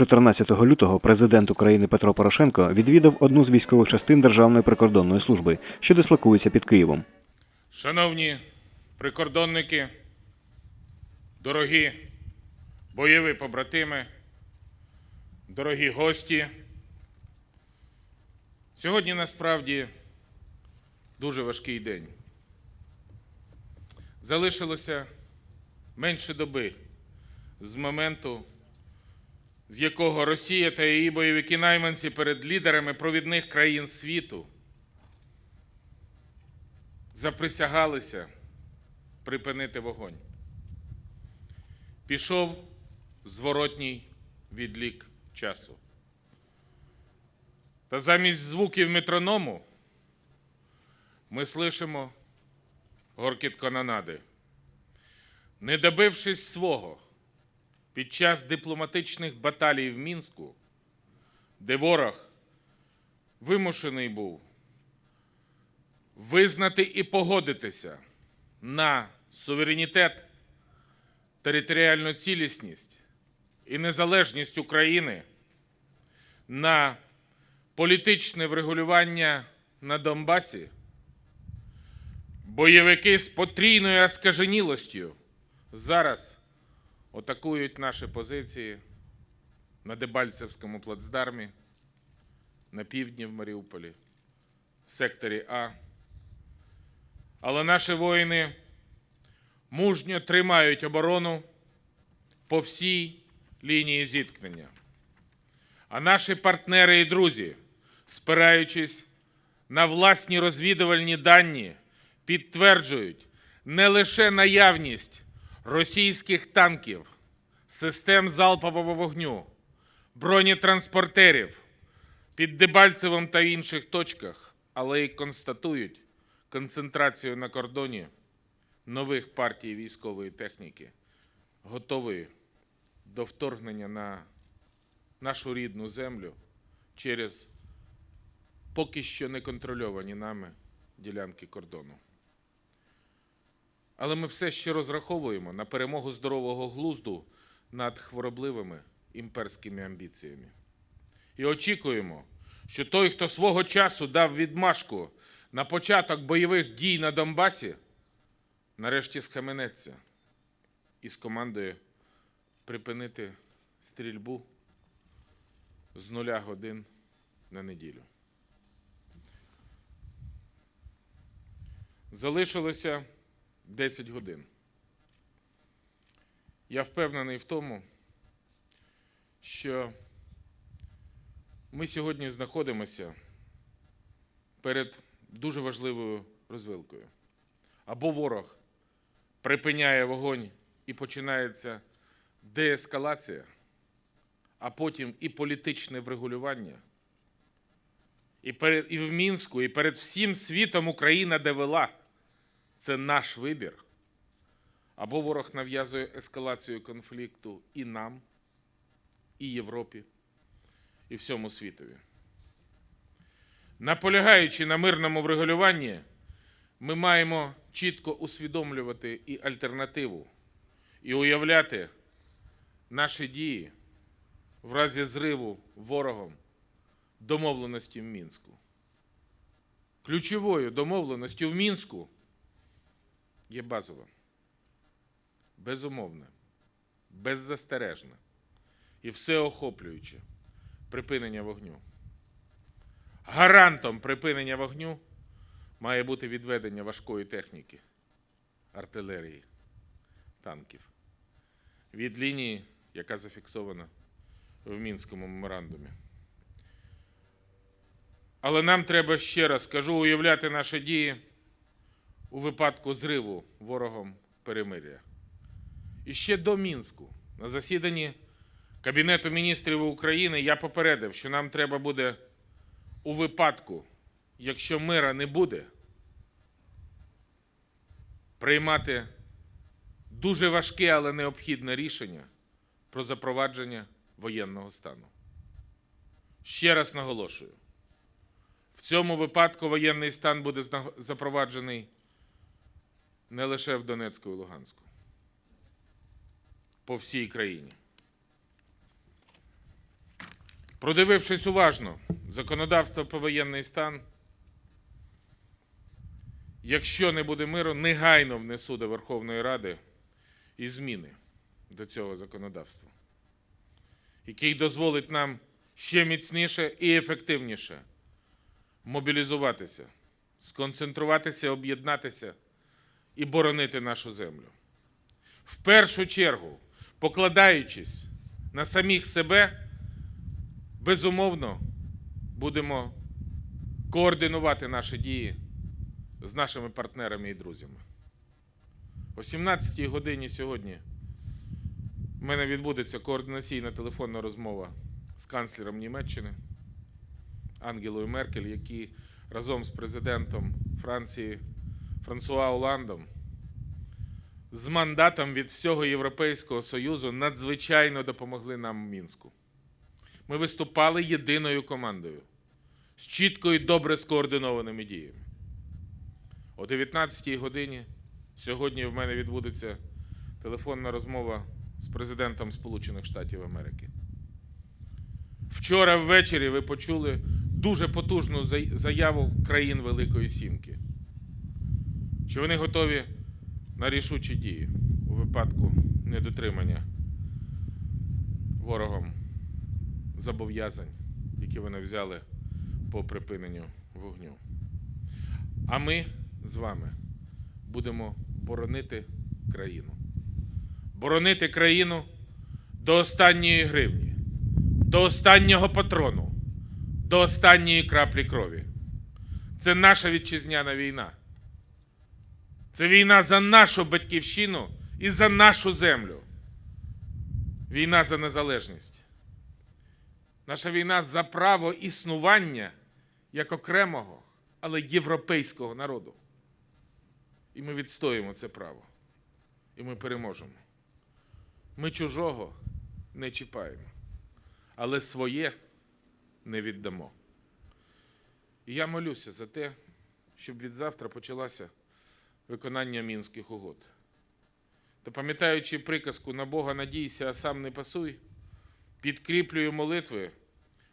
14 лютого президент України Петро Порошенко відвідав одну з військових частин Державної прикордонної служби, що дислокується під Києвом. Шановні прикордонники, дорогі бойові побратими, дорогі гості. Сьогодні насправді дуже важкий день. Залишилося менше доби з моменту, з якого Росія та її бойовики найманці перед лідерами провідних країн світу заприсягалися припинити вогонь. Пішов зворотній відлік часу. Та замість звуків метроному ми слышимо горкіт канонади. Не добившись свого під час дипломатичних баталій в Мінську, де ворог вимушений був визнати і погодитися на суверенітет, територіальну цілісність і незалежність України, на політичне врегулювання на Донбасі, бойовики з потрійною оскаженілостю зараз атакують наші позиції на Дебальцевському плацдармі, на півдні в Маріуполі, в секторі А. Але наші воїни мужньо тримають оборону по всій лінії зіткнення. А наші партнери і друзі, спираючись на власні розвідувальні дані, підтверджують не лише наявність російських танків, систем залпового вогню, бронетранспортерів під Дебальцевим та інших точках, але й констатують концентрацію на кордоні нових партій військової техніки, готової до вторгнення на нашу рідну землю через поки що не контрольовані нами ділянки кордону. Але ми все ще розраховуємо на перемогу здорового глузду над хворобливими імперськими амбіціями. І очікуємо, що той, хто свого часу дав відмашку на початок бойових дій на Донбасі, нарешті схаменеться і скомандує припинити стрільбу з нуля годин на неділю. Залишилося 10 годин. Я впевнений в тому, що ми сьогодні знаходимося перед дуже важливою розвилкою. Або ворог припиняє вогонь і починається деескалація, а потім і політичне врегулювання. І, перед, і в Мінську, і перед всім світом Україна довела. Це наш вибір. Або ворог нав'язує ескалацію конфлікту і нам, і Європі, і всьому світові. Наполягаючи на мирному врегулюванні, ми маємо чітко усвідомлювати і альтернативу, і уявляти наші дії в разі зриву ворогом домовленості в Мінську. Ключовою домовленістю в Мінську є базова, безумовна, беззастережна і всеохоплююче припинення вогню. Гарантом припинення вогню має бути відведення важкої техніки, артилерії, танків. Від лінії, яка зафіксована в Мінському меморандумі. Але нам треба ще раз кажу, уявляти наші дії у випадку зриву ворогом перемир'я. І ще до Мінську на засіданні Кабінету міністрів України я попередив, що нам треба буде у випадку, якщо мира не буде, приймати дуже важке, але необхідне рішення про запровадження воєнного стану. Ще раз наголошую: в цьому випадку воєнний стан буде запроваджений не лише в Донецьку і Луганську, по всій країні. Продивившись уважно законодавство про воєнний стан, якщо не буде миру, негайно внесу до Верховної Ради і зміни до цього законодавства, який дозволить нам ще міцніше і ефективніше мобілізуватися, сконцентруватися, об'єднатися і боронити нашу землю. В першу чергу, покладаючись на самих себе, безумовно, будемо координувати наші дії з нашими партнерами і друзями. О 17-й годині сьогодні в мене відбудеться координаційна телефонна розмова з канцлером Німеччини Ангелою Меркель, які разом з президентом Франції Франсуа Оландом з мандатом від всього Європейського Союзу надзвичайно допомогли нам в Мінську. Ми виступали єдиною командою з чітко і добре скоординованими діями. О 19-й годині сьогодні в мене відбудеться телефонна розмова з президентом Сполучених Штатів Америки. Вчора ввечері ви почули дуже потужну заяву країн Великої Сімки, що вони готові на рішучі дії у випадку недотримання ворогом зобов'язань, які вони взяли по припиненню вогню. А ми з вами будемо боронити країну. Боронити країну до останньої гривні, до останнього патрону, до останньої краплі крові. Це наша вітчизняна війна. Це війна за нашу батьківщину і за нашу землю. Війна за незалежність. Наша війна за право існування як окремого, але європейського народу. І ми відстоїмо це право. І ми переможемо. Ми чужого не чіпаємо, але своє не віддамо. І я молюся за те, щоб від завтра почалося виконання мінських угод. Та пам'ятаючи приказку на Бога надійся, а сам не пасуй, підкріплюю молитви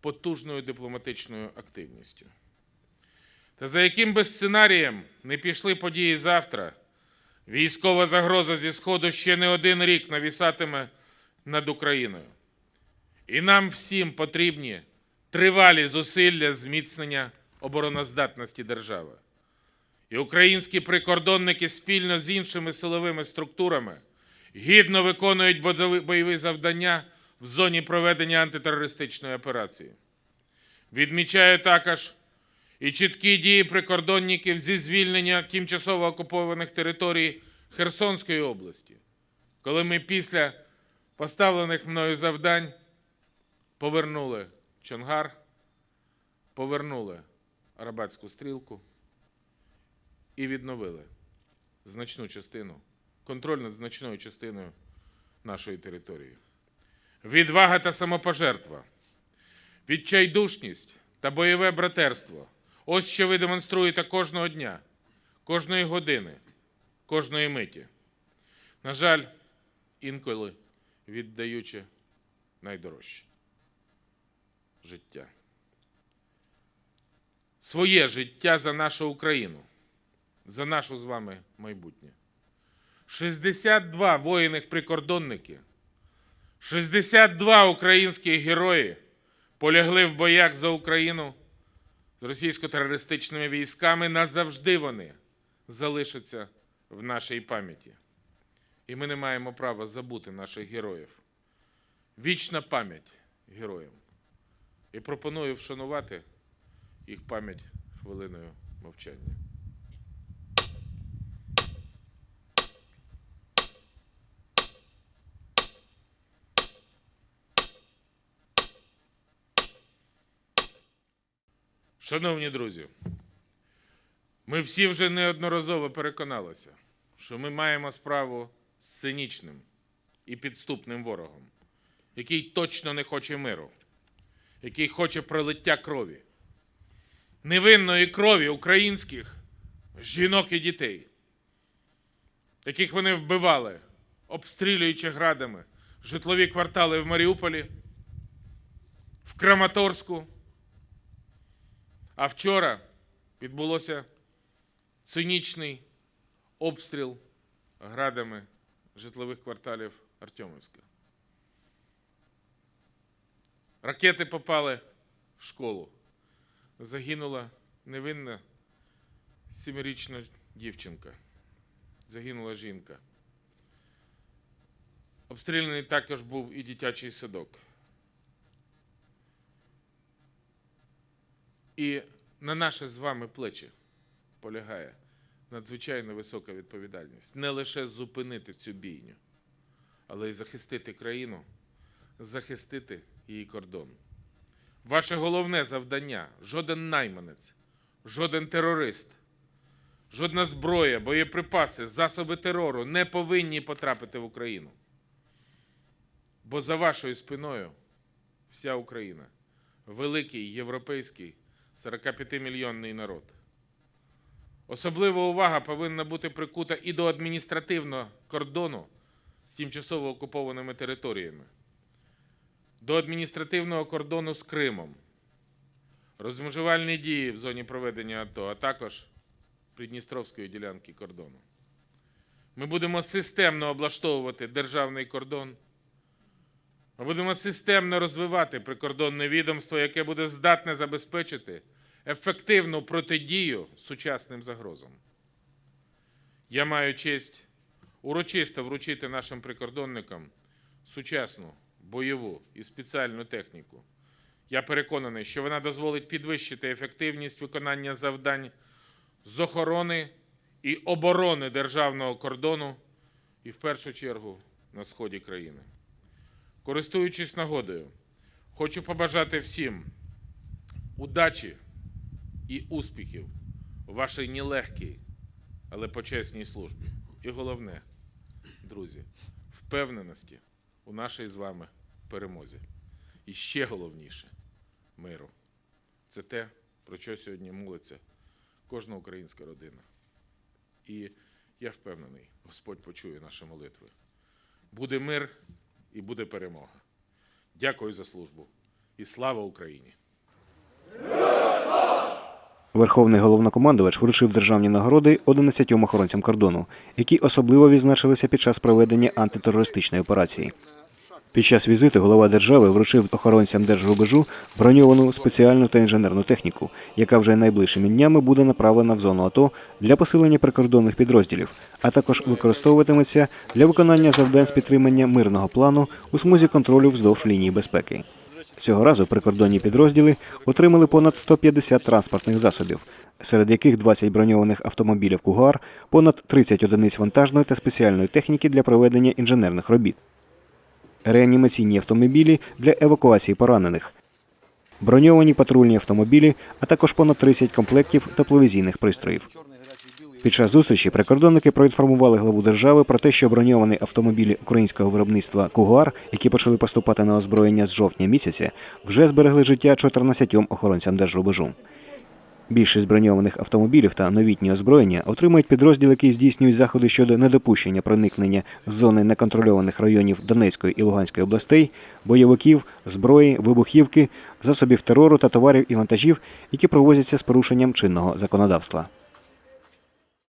потужною дипломатичною активністю. Та за яким би сценарієм не пішли події завтра, військова загроза зі Сходу ще не один рік навісатиме над Україною. І нам всім потрібні тривалі зусилля зміцнення обороноздатності держави. І українські прикордонники спільно з іншими силовими структурами гідно виконують бойові завдання в зоні проведення антитерористичної операції. Відмічаю також і чіткі дії прикордонників зі звільнення тимчасово окупованих територій Херсонської області, коли ми після поставлених мною завдань повернули Чонгар, повернули Арабатську стрілку і відновили значну частину, контроль над значною частиною нашої території. Відвага та самопожертва, відчайдушність та бойове братерство ось що ви демонструєте кожного дня, кожної години, кожної миті. На жаль, інколи віддаючи найдорожче життя. Своє життя за нашу Україну, за нашу з вами майбутнє. 62 воїних прикордонники, 62 українські герої полягли в боях за Україну з російсько-терористичними військами. Назавжди вони залишаться в нашій пам'яті. І ми не маємо права забути наших героїв. Вічна пам'ять героям. І пропоную вшанувати їх пам'ять хвилиною мовчання. Шановні друзі, ми всі вже неодноразово переконалися, що ми маємо справу з цинічним і підступним ворогом, який точно не хоче миру, який хоче пролиття крові, невинної крові українських жінок і дітей, яких вони вбивали, обстрілюючи градами житлові квартали в Маріуполі, в Краматорську. А вчора відбулося цинічний обстріл градами житлових кварталів Артемівська. Ракети попали в школу. Загинула невинна сімирічна дівчинка. Загинула жінка. Обстріляний також був і дитячий садок. І на наші з вами плечі полягає надзвичайно висока відповідальність. Не лише зупинити цю бійню, але й захистити країну, захистити її кордон. Ваше головне завдання жоден найманець, жоден терорист, жодна зброя, боєприпаси, засоби терору не повинні потрапити в Україну. Бо за вашою спиною вся Україна, великий європейський 45-мільйонний народ. Особлива увага повинна бути прикута і до адміністративного кордону з тимчасово окупованими територіями, до адміністративного кордону з Кримом, розмежувальні дії в зоні проведення АТО, а також Придністровської ділянки кордону. Ми будемо системно облаштовувати державний кордон. Ми будемо системно розвивати прикордонне відомство, яке буде здатне забезпечити ефективну протидію сучасним загрозам. Я маю честь урочисто вручити нашим прикордонникам сучасну бойову і спеціальну техніку. Я переконаний, що вона дозволить підвищити ефективність виконання завдань з охорони і оборони державного кордону і в першу чергу на сході країни. Користуючись нагодою, хочу побажати всім удачі і успіхів у вашій нелегкій, але почесній службі. І головне, друзі, впевненості у нашій з вами перемозі. І ще головніше миру. Це те, про що сьогодні молиться кожна українська родина. І я впевнений, Господь почує наші молитви. Буде мир і буде перемога. Дякую за службу і слава Україні! Верховний головнокомандувач вручив державні нагороди 11 охоронцям кордону, які особливо відзначилися під час проведення антитерористичної операції. Під час візиту голова держави вручив охоронцям держрубежу броньовану спеціальну та інженерну техніку, яка вже найближчими днями буде направлена в зону АТО для посилення прикордонних підрозділів, а також використовуватиметься для виконання завдань з підтримання мирного плану у смузі контролю вздовж лінії безпеки. Цього разу прикордонні підрозділи отримали понад 150 транспортних засобів, серед яких 20 броньованих автомобілів «Кугуар», понад 30 одиниць вантажної та спеціальної техніки для проведення інженерних робіт, реанімаційні автомобілі для евакуації поранених, броньовані патрульні автомобілі, а також понад 30 комплектів тепловізійних пристроїв. Під час зустрічі прикордонники проінформували главу держави про те, що броньовані автомобілі українського виробництва Кугуар, які почали поступати на озброєння з жовтня місяця, вже зберегли життя 14 охоронцям держрубежу. Більшість броньованих автомобілів та новітні озброєння отримують підрозділи, які здійснюють заходи щодо недопущення проникнення з зони неконтрольованих районів Донецької і Луганської областей, бойовиків, зброї, вибухівки, засобів терору та товарів і вантажів, які провозяться з порушенням чинного законодавства.